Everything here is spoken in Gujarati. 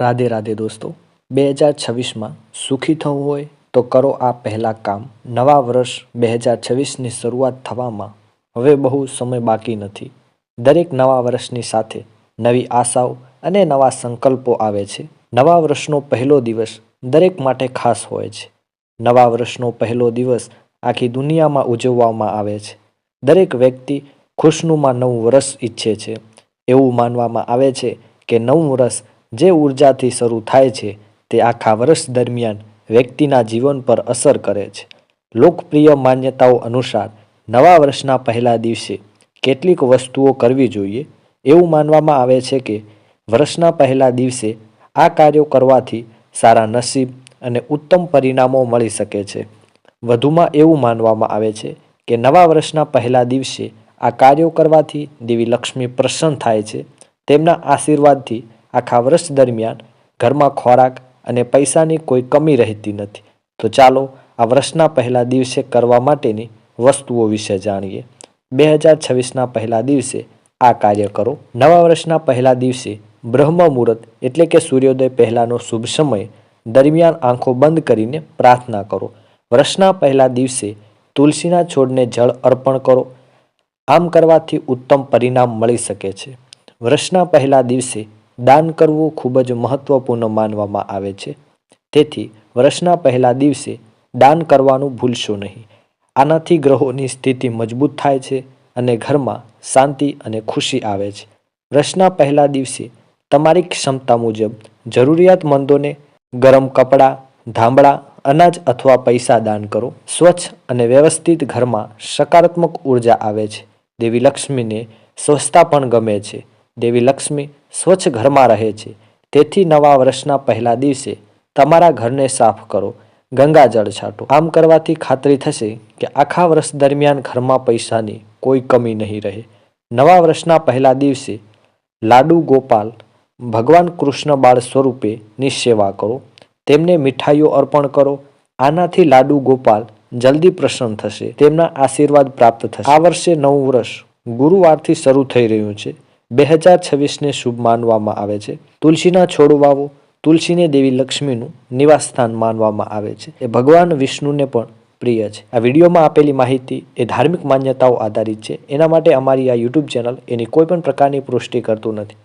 રાધે રાધે દોસ્તો, બે હજાર છવ્વીસમાં સુખી થવું હોય તો કરો આ પહેલાં કામ. નવા વર્ષ બે હજાર છવ્વીસની શરૂઆત થવામાં હવે બહુ સમય બાકી નથી. દરેક નવા વર્ષની સાથે નવી આશાઓ અને નવા સંકલ્પો આવે છે. નવા વર્ષનો પહેલો દિવસ દરેક માટે ખાસ હોય છે. નવા વર્ષનો પહેલો દિવસ આખી દુનિયામાં ઉજવવામાં આવે છે. દરેક વ્યક્તિ ખુશનુમાં નવું વર્ષ ઈચ્છે છે. એવું માનવામાં આવે છે કે નવું વર્ષ જે ઉર્જાથી શરૂ થાય છે તે આખા વર્ષ દરમિયાન વ્યક્તિના જીવન પર અસર કરે છે. લોકપ્રિય માન્યતાઓ અનુસાર, નવા વર્ષના પહેલા દિવસે કેટલીક વસ્તુઓ કરવી જોઈએ. એવું માનવામાં આવે છે કે વર્ષના પહેલા દિવસે આ કાર્યો કરવાથી સારા નસીબ અને ઉત્તમ પરિણામો મળી શકે છે. વધુમાં એવું માનવામાં આવે છે કે નવા વર્ષના પહેલા દિવસે આ કાર્યો કરવાથી દેવી લક્ષ્મી પ્રસન્ન થાય છે. તેમના આશીર્વાદથી આખા વર્ષ દરમિયાન ઘરમાં ખોરાક અને પૈસાની કોઈ કમી રહેતી નથી. તો ચાલો આ વર્ષના પહેલા દિવસે કરવા માટેની વસ્તુઓ વિશે જાણીએ. બે હજાર છવ્વીસના પહેલા દિવસે આ કાર્ય કરો. નવા વર્ષના પહેલા દિવસે બ્રહ્મ મુહૂર્ત એટલે કે સૂર્યોદય પહેલાંનો શુભ સમય દરમિયાન આંખો બંધ કરીને પ્રાર્થના કરો. વર્ષના પહેલા દિવસે તુલસીના છોડને જળ અર્પણ કરો. આમ કરવાથી ઉત્તમ પરિણામ મળી શકે છે. વર્ષના પહેલા દિવસે દાન કરવું ખૂબ જ મહત્વપૂર્ણ માનવામાં આવે છે. તેથી વર્ષના પહેલા દિવસે દાન કરવાનું ભૂલશો નહીં. આનાથી ગ્રહોની સ્થિતિ મજબૂત થાય છે અને ઘરમાં શાંતિ અને ખુશી આવે છે. વર્ષના પહેલા દિવસે તમારી ક્ષમતા મુજબ જરૂરિયાતમંદોને ગરમ કપડાં, ધાંબળા, અનાજ અથવા પૈસા દાન કરો. સ્વચ્છ અને વ્યવસ્થિત ઘરમાં સકારાત્મક ઊર્જા આવે છે. દેવી લક્ષ્મીને સ્વચ્છતા પણ ગમે છે. દેવી લક્ષ્મી સ્વચ્છ ઘરમાં રહે છે. તેથી નવા વર્ષના પહેલા દિવસે તમારા ઘરને સાફ કરો, ગંગાજળ છાંટો. આમ કરવાથી ખાતરી થશે કે આખા વર્ષ દરમિયાન ઘરમાં પૈસાની કોઈ કમી નહીં રહે. નવા વર્ષના પહેલા દિવસે લાડુ ગોપાલ ભગવાન કૃષ્ણ બાળ સ્વરૂપેની સેવા કરો. તેમને મીઠાઈઓ અર્પણ કરો. આનાથી લાડુ ગોપાલ જલ્દી પ્રસન્ન થશે. તેમના આશીર્વાદ પ્રાપ્ત થશે. આ વર્ષે નવું વર્ષ ગુરુવારથી શરૂ થઈ રહ્યું છે. બે હજાર છવ્વીસને શુભ માનવામાં આવે છે. તુલસીના છોડ વાવો તુલસીને દેવી લક્ષ્મીનું નિવાસસ્થાન માનવામાં આવે છે. એ ભગવાન વિષ્ણુને પણ પ્રિય છે. આ વિડીયોમાં આપેલી માહિતી એ ધાર્મિક માન્યતાઓ આધારિત છે. એના માટે અમારી આ યુટ્યુબ ચેનલ એની કોઈ પણ પ્રકારની પુષ્ટિ કરતું નથી.